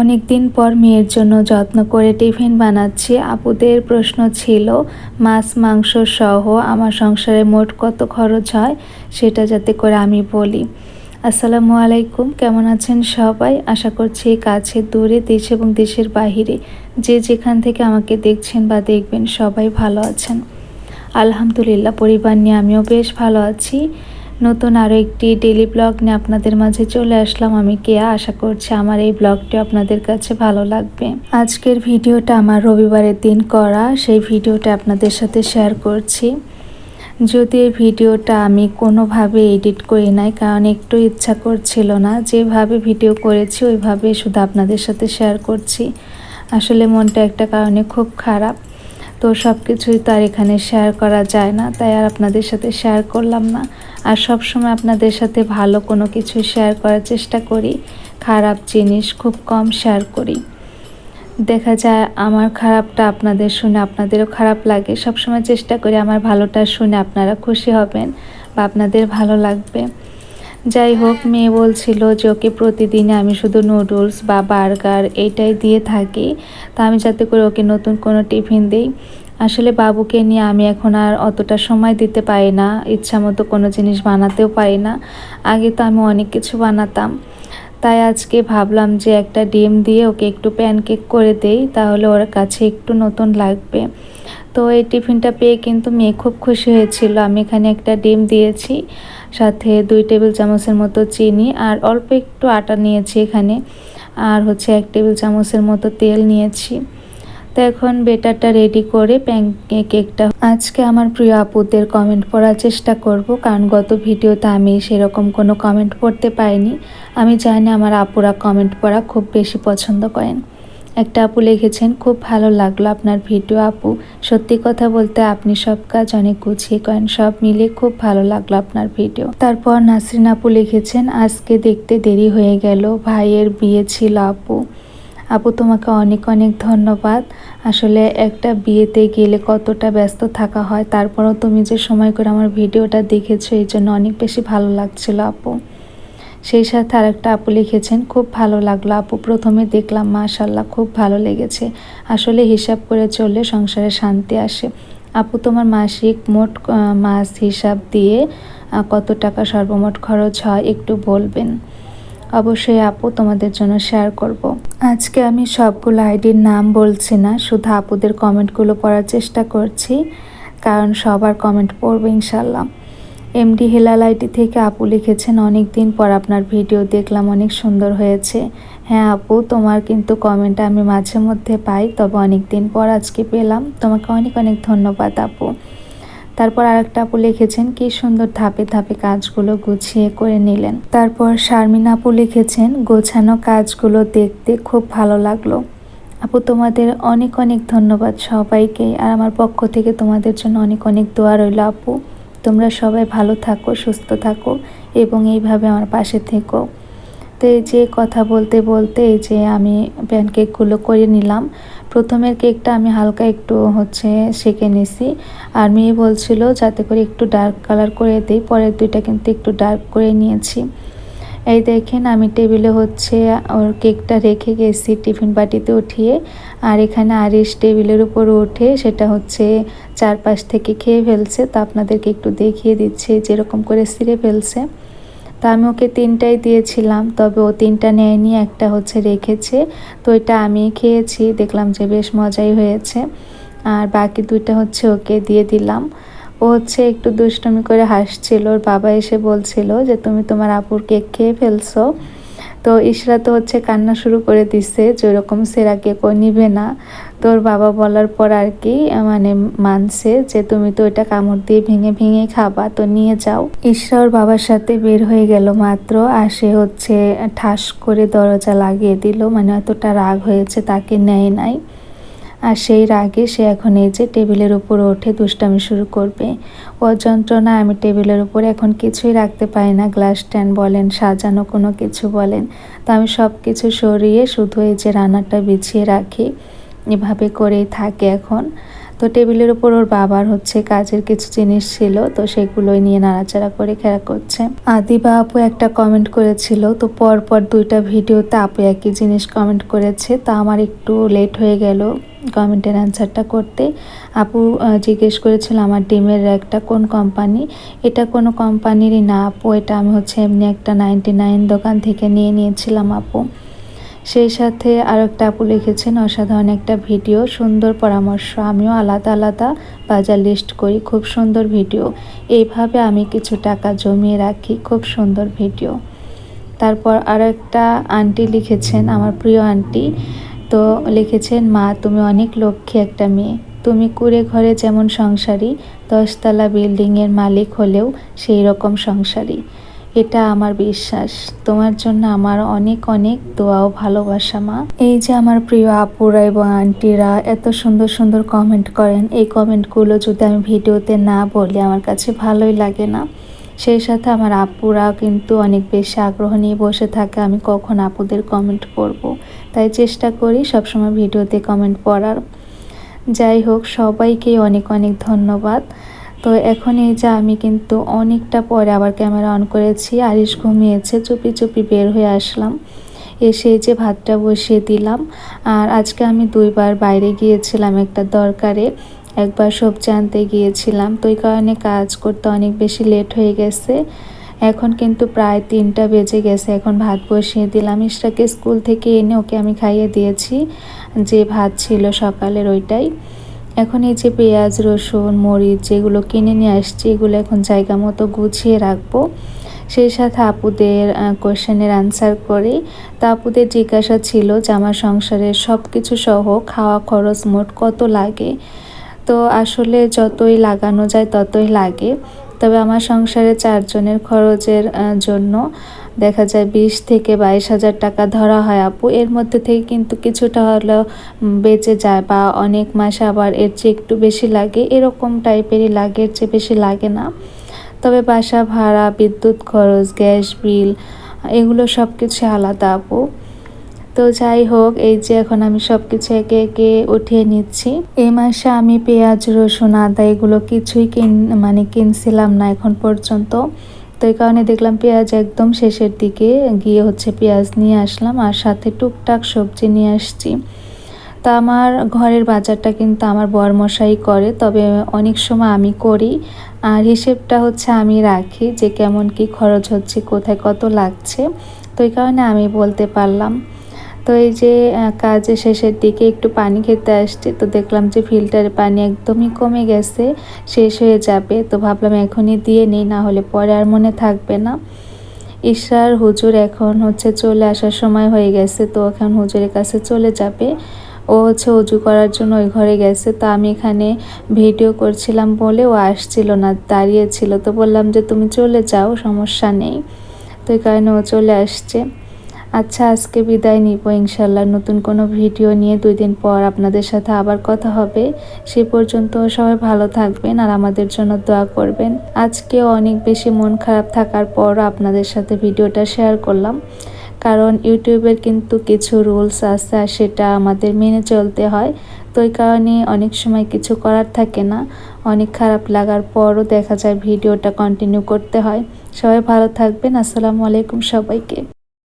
অনেক দিন পর মেয়ের জন্য যত্ন করে টিফিন বানাচ্ছি। আপুদের প্রশ্ন ছিল, মাছ, মাংস সহ আমার সংসারে মোট কত খরচ হয় সেটা যাতে করে আমি বলি। আসসালামু আলাইকুম, কেমন আছেন সবাই? আশা করছি কাছে, দূরে, দেশ এবং দেশের বাহিরে। যে যেখান থেকে আমাকে দেখছেন বা দেখবেন সবাই ভালো আছেন। আলহামদুলিল্লাহ, পরিবার নিয়ে আমিও বেশ ভালো আছি। নতুন আরও একটি ডেলি ব্লগ নিয়ে আপনাদের মাঝে চলে আসলাম। আমি কেয়া, আশা করছি আমার এই ব্লগটি আপনাদের কাছে ভালো লাগবে। আজকের ভিডিওটা আমার রবিবারের দিন করা, সেই ভিডিওটা আপনাদের সাথে শেয়ার করছি। যদি এই ভিডিওটা আমি কোনোভাবে এডিট করি নাই, কারণ একটু ইচ্ছা করছিল না, যেভাবে ভিডিও করেছি, ওইভাবে শুধু আপনাদের সাথে শেয়ার করছি। আসলে মনটা একটা কারণে খুব খারাপ। তো সব কিছুই তো আর এখানে শেয়ার করা যায় না, তাই আর আপনাদের সাথে শেয়ার করলাম না। আর সব সময় আপনাদের সাথে ভালো কোনো কিছু শেয়ার করার চেষ্টা করি, খারাপ জিনিস খুব কম শেয়ার করি। দেখা যায় আমার খারাপটা আপনাদের শুনে আপনাদেরও খারাপ লাগে সবসময় চেষ্টা করি আমার ভালোটা শুনে আপনারা খুশি হবেন বা আপনাদের ভালো লাগবে। যাই হোক মেয়ে বলছিল যে ওকে প্রতিদিন আমি শুধু নুডলস বা বার্গার এইটাই দিয়ে থাকি। তা আমি যাতে করে ওকে নতুন কোনো টিফিন দিই। আসলে বাবুকে নিয়ে আমি এখন আর অতটা সময় দিতে পারি না। ইচ্ছা মতো কোনো জিনিস বানাতেও পারি না। আগে তো আমি অনেক কিছু বানাতাম। তাই আজকে ভাবলাম যে একটা ডিম দিয়ে ওকে একটু প্যানকেক করে দেই, তাহলে ওর কাছে একটু নতুন লাগবে। তো এই টিফিনটা পেয়ে কিন্তু মেয়ে খুব খুশি হয়েছিল। আমি এখানে একটা ডিম দিয়েছি, সাথে দুই টেবিল চামচের মতো চিনি আর অল্প একটু আটা নিয়েছি এখানে, আর হচ্ছে এক টেবিল চামচের মতো তেল নিয়েছি। তো এখন বেটারটা রেডি করে কেকটা আজকে আমার প্রিয় আপুদের কমেন্ট পড়ার চেষ্টা করব, কারণ গত ভিডিওতে আমি সেরকম কোনো কমেন্ট পড়তে পাইনি। আমি জানি আমার আপুরা কমেন্ট পড়া খুব বেশি পছন্দ করেন। একটা আপু লিখেছেন, খুব ভালো লাগল আপনার ভিডিও আপু। সত্যি কথা বলতে আপনি সব কাজ অনেক গুছিয়ে করেন, সব মিলে খুব ভালো লাগল আপনার ভিডিও। তারপর নাসরিন আপু লিখেছেন, আজকে দেখতে দেরি হয়ে গেল, ভাইয়ের বিয়ে ছিল আপু। আপু তোমাকে অনেক অনেক ধন্যবাদ। আসলে একটা বিয়েতে গেলে কতটা ব্যস্ত থাকা হয়, তারপরও তুমি যে সময় করে আমার ভিডিওটা দেখেছ এই জন্য অনেক বেশি ভালো লাগছিল আপু। সেই সাথে আরেকটা আপু লিখেছেন, খুব ভালো লাগল আপু, প্রথমে দেখলাম মাশাল্লাহ খুব ভালো লেগেছে। আসলে হিসাব করে চললে সংসারে শান্তি আসে। আপু, তোমার মাসিক মোট মাস হিসাব দিয়ে কত টাকা সর্বমোট খরচ হয় একটু বলবেন? অবশ্যই আপু তোমাদের জন্য শেয়ার করব। আজকে আমি সবগুলো আইডির নাম বলছি না, শুধু আপুদের কমেন্টগুলো পড়ার চেষ্টা করছি, কারণ সবার কমেন্ট পড়ব ইনশাল্লাহ এমডি হেলাল আইডি থেকে আপু লিখেছেন অনেক দিন পর আপনার ভিডিও দেখলাম, অনেক সুন্দর হয়েছে। হ্যাঁ আপু, তোমার কিন্তু কমেন্ট আমি মাঝে মধ্যে পাই, তবে অনেক দিন পর আজকে পেলাম। তোমাকে অনেক অনেক ধন্যবাদ আপু। তারপর আরেকটা আপু লিখেছেন, কি সুন্দর ধাপে ধাপে কাজগুলো গুছিয়ে করে নিলেন। তারপর শারমিন আপু লিখেছেন, গোছানো কাজগুলো দেখতে খুব ভালো লাগল। আপু, তোমাদের অনেক অনেক ধন্যবাদ সবাইকে, আর আমার পক্ষ থেকে তোমাদের জন্য অনেক অনেক দোয়া রইল আপু। তোমরা সবাই ভালো থাকো, সুস্থ থাকো, এবং এইভাবে আমার পাশে থেকো। তো এই যে কথা বলতে বলতে এই যে আমি প্যানকেকগুলো করে নিলাম। প্রথমের কেকটা আমি হালকা একটু হচ্ছে সেঁকে নিছি। আর মেয়ে বলছিল যাতে করে একটু ডার্ক কালার করে দিই, পরের দুইটা কিন্তু একটু ডার্ক করে নিয়েছি। এই দেখেন আমি টেবিলে হচ্ছে ওর কেকটা রেখে গেছি টিফিন বাটিতে উঠিয়ে। আর এখানে আরিস টেবিলের উপর উঠে সেটা হচ্ছে চারপাশ থেকে খেয়ে ফেলছে। তা আপনাদেরকে একটু দেখিয়ে দিচ্ছে, যেরকম করে সিরে ফেলছে। তো আমি ওকে তিনটাই দিয়েছিলাম, তবে ও তিনটা নেয়নি, একটা হচ্ছে রেখেছে, তো এটা আমি খেয়েছি, দেখলাম যে বেশ মজাই হয়েছে। আর বাকি দুইটা হচ্ছে ওকে দিয়ে দিলাম। ও হচ্ছে একটু দুষ্টমি করে হাসছিল, ওর বাবা এসে বলছিল যে, তুমি তোমার আপুর কেক খেয়ে ফেলছো। তো ইশরা তো হচ্ছে কান্না শুরু করে দিচ্ছে যে ওরকম সেরা কেউ নিবে না। তোর বাবা বলার পর আর কি মানে মানছে যে তুমি তো ওইটা কামড় দিয়ে ভেঙে ভেঙে খাবা, তো নিয়ে যাও। ইশরা ওর বাবার সাথে বের হয়ে গেল মাত্র আর সে হচ্ছে ঠাস করে দরজা লাগিয়ে দিল মানে এতটা রাগ হয়েছে তাকে নেয় নাই। আর সেই রাগে সে এখন এই যে টেবিলের উপর ওঠে, দুষ্টামি শুরু করবে। ও যন্ত্রণা আমি টেবিলের উপর এখন কিছুই রাখতে পারি না। গ্লাস স্ট্যান্ড বলেন, সাজানো কোনো কিছু বলেন। তো আমি সব কিছু সরিয়ে শুধু এই যে রান্নাটা বিছিয়ে রাখি। এভাবে করেই থাকে এখন। তো টেবিলের উপর ওর বাবার হচ্ছে কাজের কিছু জিনিস ছিল, তো সেগুলোই নিয়ে নাড়াচাড়া করে খেলা করছে। আদিবা আপু একটা কমেন্ট করেছিল, তো পর পর দুইটা ভিডিওতে আপু একই জিনিস কমেন্ট করেছে, তা আমার একটু লেট হয়ে গেল কমেন্টের অ্যান্সারটা করতে। আপু জিজ্ঞেস করেছিল, আমার ডিমের র্যাকটা কোন কোম্পানি এটা কোনো কোম্পানিরই না আপু, এটা আমি হচ্ছে এমনি একটা নাইনটি নাইন দোকান থেকে নিয়ে নিয়েছিলাম আপু। সেই সাথে আর একটা আপু লিখেছেন, অসাধারণ একটা ভিডিও, সুন্দর পরামর্শ। আমিও আলাদা আলাদা বাজার লিস্ট করি, খুব সুন্দর ভিডিও। এইভাবে আমি কিছু টাকা জমিয়ে রাখি, খুব সুন্দর ভিডিও। তারপর আর একটা আন্টি লিখেছেন, আমার প্রিয় আন্টি তো লিখেছেন, মা, তুমি অনেক লক্ষ্মী একটা মেয়ে। তুমি কুড়ে ঘরে যেমন সংসারী, দশতলা বিল্ডিংয়ের মালিক হলেও সেই রকম সংসারী। এটা আমার বিশ্বাস। তোমার জন্য আমার অনেক অনেক দোয়াও ভালোবাসা, মা। এই যে আমার প্রিয় আপুরা এবং আন্টিরা এত সুন্দর সুন্দর কমেন্ট করেন, এই কমেন্টগুলো যদি আমি ভিডিওতে না বলি, আমার কাছে ভালোই লাগে না। সেই সাথে আমার আপুরা কিন্তু অনেক বেশি আগ্রহ নিয়ে বসে থাকে, আমি কখন আপুদের কমেন্ট পড়ব তাই চেষ্টা করি সবসময় ভিডিওতে কমেন্ট পড়ার। যাই হোক, সবাইকে অনেক অনেক ধন্যবাদ। তো এখন এই যে আমি কিন্তু অনেকটা পরে আবার ক্যামেরা অন করেছি, আরিশ ঘুমিয়েছে, চুপি চুপি বের হয়ে আসলাম। এসে যে ভাতটা বসিয়ে দিলাম। আর আজকে আমি দুইবার বাইরে গিয়েছিলাম একটা দরকারে, একবার সবজি আনতে গিয়েছিলাম। তো এই কারণে কাজ করতে অনেক বেশি লেট হয়ে গেছে। এখন কিন্তু প্রায় তিনটা বেজে গেছে, এখন ভাত বসিয়ে দিলাম। ইসটাকে স্কুল থেকে এনে ওকে আমি খাইয়ে দিয়েছি, যে ভাত ছিল সকালের ওইটাই। এখন এই যে পেঁয়াজ, রসুন, মরিচ যেগুলো কিনে নিয়ে আসছি, এগুলো এখন জায়গা মতো গুছিয়ে রাখব। সেই সাথে আপুদের কোয়েশনের আনসার করি। তা আপুদের জিজ্ঞাসা ছিল যে আমার সংসারের সব কিছু সহ খাওয়া খরচ মোট কত লাগে? তো আসলে যতই লাগানো যায় ততই লাগে। তবে আমার সংসারে চারজনের খরচের জন্য দেখা যায় বিশ থেকে বাইশ হাজার টাকা ধরা হয় আপু। এর মধ্যে থেকে কিন্তু কিছুটা হলেও বেঁচে যায় বা অনেক মাসে আবার এর চেয়ে একটু বেশি লাগে। এরকম টাইপেরই লাগে, এর চেয়ে বেশি লাগে না। তবে বাসা ভাড়া, বিদ্যুৎ খরচ, গ্যাস, বিল, এগুলো সব কিছু আলাদা আপু। তো যাই হোক, এই যে এখন আমি সব কিছু একে একে উঠিয়ে নিচ্ছি। এই মাসে আমি পেঁয়াজ, রসুন, আদা এগুলো কিছুই কিন মানে কিনছিলাম না এখন পর্যন্ত। তো এই কারণে দেখলাম পেঁয়াজ একদম শেষের দিকে গিয়ে হচ্ছে পেঁয়াজ নিয়ে আসলাম আর সাথে টুকটাক সবজি নিয়ে আসছি। তা আমার ঘরের বাজারটা কিন্তু আমার বরমশাই করে, তবে অনেক সময় আমি করি। আর হিসেবটা হচ্ছে আমি রাখি যে কেমন কি খরচ হচ্ছে, কোথায় কত লাগছে। তো এই কারণে আমি বলতে পারলাম। তো এই যে কাজে শেষের দিকে একটু পানি খেতে আসছে, তো দেখলাম যে ফিল্টারের পানি একদমই কমে গেছে, শেষ হয়ে যাবে, তো ভাবলাম এখনই দিয়ে নিই, না হলে পরে আর মনে থাকবে না। ঈশ্বর হুজুর এখন হচ্ছে চলে আসার সময় হয়ে গেছে, তো এখন হুজুরের কাছে চলে যাবে। ও হচ্ছে উজু করার জন্য ওই ঘরে গেছে, তো আমি এখানে ভিডিও করছিলাম বলে ও আসছিল না দাঁড়িয়েছিল তো বললাম যে তুমি চলে যাও, সমস্যা নেই। তো এই কারণে ও চলে আসছে। আচ্ছা আজকে বিদায় নিব ইনশাল্লাহ। নতুন কোনো ভিডিও নিয়ে দুই দিন পর আপনাদের সাথে আবার কথা হবে। সে পর্যন্ত সবাই ভালো থাকবেন আর আমাদের জন্য দোয়া করবেন। আজকে অনেক বেশি মন খারাপ থাকার পর আপনাদের সাথে ভিডিওটা শেয়ার করলাম। কারণ ইউটিউবের কিন্তু কিছু রুলস আছে আর সেটা আমাদের মেনে চলতে হয়। তো ওই কারণে অনেক সময় কিছু করার থাকে না। অনেক খারাপ লাগার পরও দেখা যায় ভিডিওটা কন্টিনিউ করতে হয়। সবাই ভালো থাকবেন। আসসালামু আলাইকুম সবাইকে।